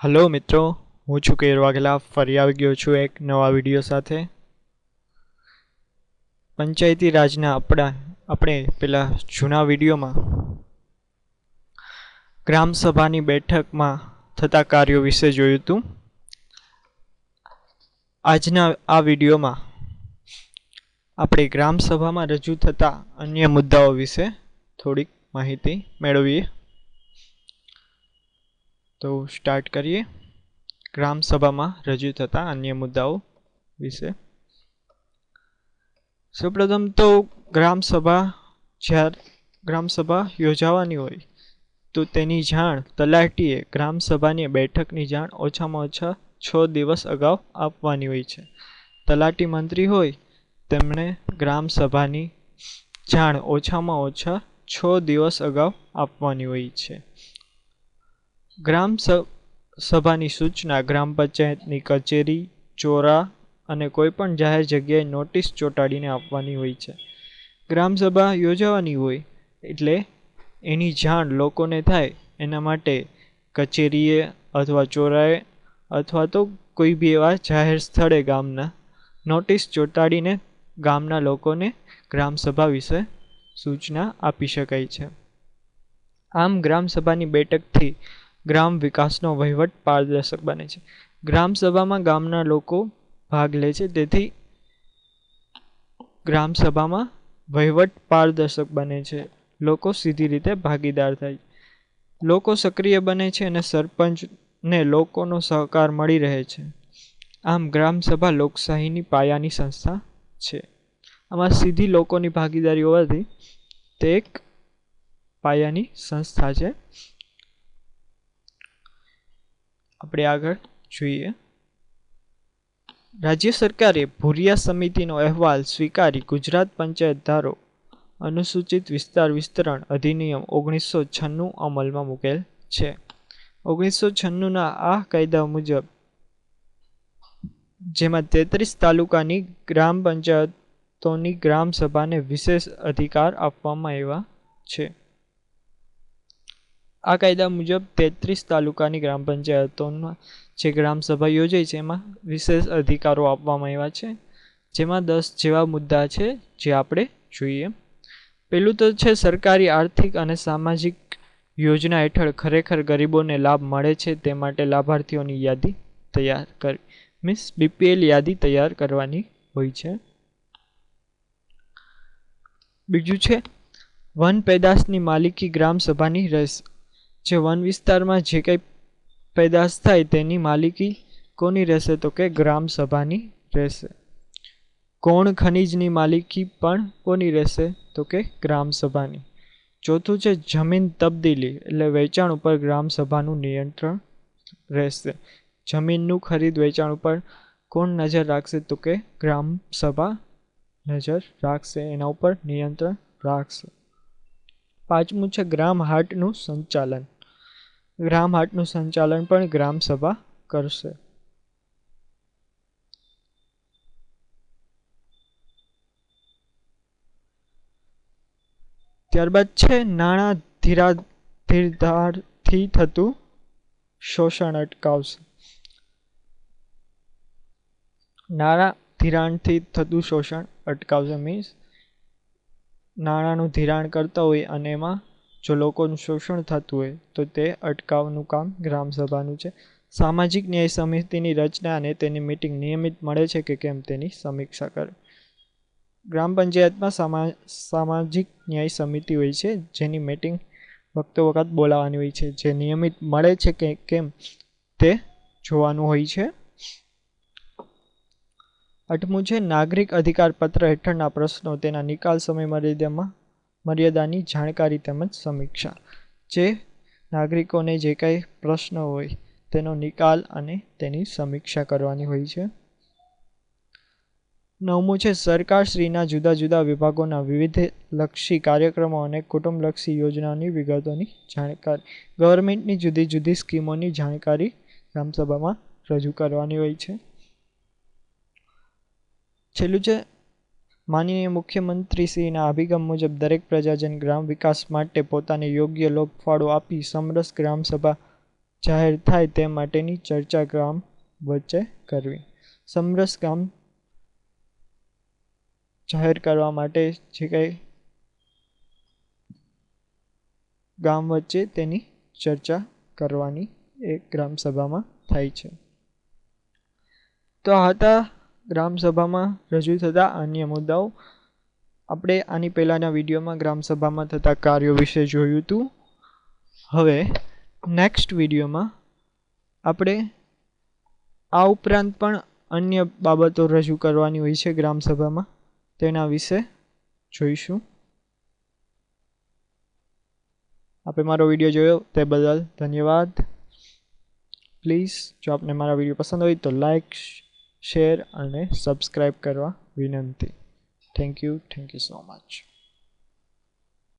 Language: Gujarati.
હલો મિત્રો, હું છું કેર વાઘેલા, ફરી આવી ગયો છું એક નવા વીડિયો સાથે. પંચાયતી રાજના આપણા, આપણે પેલા જૂના વિડીયોમાં ગ્રામસભાની બેઠકમાં થતા કાર્યો વિશે જોયું હતું. આજના આ વિડીયોમાં આપણે ગ્રામસભામાં રજૂ થતા અન્ય મુદ્દાઓ વિશે થોડીક માહિતી મેળવીએ. તો સ્ટાર્ટ કરીએ. ગ્રામસભામાં રજૂ થતા અન્ય મુદ્દાઓ વિશે. સૌપ્રથમ તો ગ્રામસભા જ્યારે ગ્રામસભા યોજાવાની હોય, તો તેની જાણ તલાટીએ ગ્રામસભાની બેઠકની જાણ ઓછામાં ઓછા છ દિવસ અગાઉ આપવાની હોય છે. તલાટી મંત્રી હોય, તેમણે ગ્રામસભાની જાણ ઓછામાં ઓછા છ દિવસ અગાઉ આપવાની હોય છે. ગ્રામ સભાની સૂચના, ગ્રામ પંચાયતની કચેરી, ચોરા અને કોઈપણ જાહેર જગ્યાએ નોટિસ ચોંટાડીને આપવાની હોય છે. ગ્રામ સભા યોજાવાની હોય એટલે એની જાણ લોકોને થાય એના માટે કચેરીએ અથવા ચોરાએ અથવા તો કોઈ બી એવા જાહેર સ્થળે ગામના નોટિસ ચોંટાડીને ગામના લોકોને ગ્રામસભા વિશે સૂચના આપી શકાય છે. આમ ગ્રામસભાની બેઠકથી ગ્રામ વિકાસનો વહીવટ પારદર્શક બને છે. ગ્રામ સભામાં ગામના લોકો ભાગ લે છે. તેથી ગ્રામ સભામાં વહીવટ પારદર્શક બને છે. લોકો સીધી રીતે ભાગીદાર થાય લોકો સક્રિય બને છે અને સરપંચને લોકોનો સહકાર મળી રહે છે. આમ ગ્રામ સભા લોકશાહીની પાયાની સંસ્થા છે. આમાં સીધી લોકોની ભાગીદારી હોવાથી તે એક પાયાની સંસ્થા છે. આપણે આગળ જોઈએ. રાજ્ય સરકારે ભુરિયા સમિતિનો અહેવાલ સ્વીકારી ગુજરાત પંચાયત ધારો અનુસૂચિત વિસ્તાર વિસ્તરણ અધિનિયમ ઓગણીસો છન્નું અમલમાં મૂકેલ છે. ઓગણીસો છન્નુંના આ કાયદા મુજબ જેમાં તેત્રીસ તાલુકાની ગ્રામ પંચાયતોની ગ્રામ સભાને વિશેષ અધિકાર આપવામાં આવ્યા છે. આ કાયદા મુજબ તેત્રીસ તાલુકાની ગ્રામ પંચાયતોમાં જે ગ્રામસભા યોજાઈ છે, એમાં વિશેષ અધિકારો આપવામાં આવ્યા છે. જેમાં દસ જેવા મુદ્દા છે જે આપણે જોઈએ. પહેલું તો છે સરકારી આર્થિક અને સામાજિક યોજના હેઠળ ખરેખર ગરીબોને લાભ મળે છે તે માટે લાભાર્થીઓની યાદી તૈયાર કરી, મીન્સ બીપીએલ યાદી તૈયાર કરવાની હોય છે. બીજું છે વન પેદાશની માલિકી ગ્રામ સભાની રહેશે જે વન વિસ્તારમાં જે કંઈ પેદાશ થાય તેની માલિકી કોની રહેશે? તો કે ગ્રામ સભાની રહેશે. કોણ ખનીજની માલિકી પણ કોની રહેશે? તો કે ગ્રામ સભાની. ચોથું છે જમીન તબદીલી, એટલે વેચાણ ઉપર ગ્રામ સભાનું નિયંત્રણ રહેશે. જમીનનું ખરીદ વેચાણ ઉપર કોણ નજર રાખશે? તો કે ગ્રામ સભા નજર રાખશે, એના ઉપર નિયંત્રણ રાખશે. પાંચમું છે ગ્રામ હાટનું સંચાલન. ગ્રામ હાટનું સંચાલન પણ ગ્રામ સભા કરશે. ત્યારબાદ છે નાણાં ધીરા ધીરધારથી થતું શોષણ અટકાવશે. નાણાં ધિરાણથી થતું શોષણ અટકાવશે મીન્સ નાણાંનું ધિરાણ કરતા હોય અને એમાં જો લોકોનું શોષણ થતું હોય, તો તે અટકાવવાનું કામ ગ્રામસભાનું છે. સામાજિક ન્યાય સમિતિની રચના અને તેની મિટિંગ નિયમિત મળે છે કે કેમ તેની સમીક્ષા કરે. ગ્રામ પંચાયતમાં સામાજિક ન્યાય સમિતિ હોય છે, જેની મિટિંગ વખતો વખત બોલાવવાની હોય છે. જે નિયમિત મળે છે કે કેમ તે જોવાનું હોય છે. આઠમું છે, નાગરિક અધિકાર પત્ર હેઠળના પ્રશ્નો. તેના નિકાલ સમય મર્યાદામાં મર્યાદાની જાણકારી તેમજ સમીક્ષા. જે નાગરિકોને જે કાંઈ પ્રશ્ન હોય, તેનો નિકાલ અને તેની સમીક્ષા કરવાની હોય છે. નવમું છે, સરકારશ્રીના જુદા જુદા વિભાગોના વિવિધ લક્ષી કાર્યક્રમો અને કુટુંબલક્ષી યોજનાઓની વિગતોની જાણકારી. ગવર્મેન્ટની જુદી જુદી સ્કીમોની જાણકારી ગ્રામસભામાં રજૂ કરવાની હોય છે. છેલ્લું છે માનનીય મુખ્યમંત્રીશ્રીના અભિગમ મુજબ દરેક પ્રજાજન ગ્રામ વિકાસ માટે પોતાને યોગ્ય લોકફાળો આપી સમરસ ગ્રામસભા જાહેર થાય તે માટેની ચર્ચા ગ્રામ વચ્ચે કરવી. સમરસ ગામ જાહેર કરવા માટે જે કંઈ ગામ વચ્ચે તેની ચર્ચા કરવાની એ ગ્રામસભામાં થાય છે. તો હતા ગ્રામસભામાં રજૂ થતા અન્ય મુદ્દાઓ. આપણે આની પહેલાંના વિડીયોમાં ગ્રામસભામાં થતા કાર્યો વિશે જોયું હતું હવે નેક્સ્ટ વિડીયોમાં આપણે આ ઉપરાંત પણ અન્ય બાબતો રજૂ કરવાની હોય છે ગ્રામસભામાં, તેના વિશે જોઈશું. આપે મારો વીડિયો જોયો તે બદલ ધન્યવાદ. પ્લીઝ જો આપને મારા વીડિયો પસંદ હોય તો લાઈક શેર અને સબસ્ક્રાઈબ કરવા વિનંતી. Thank you thank you so much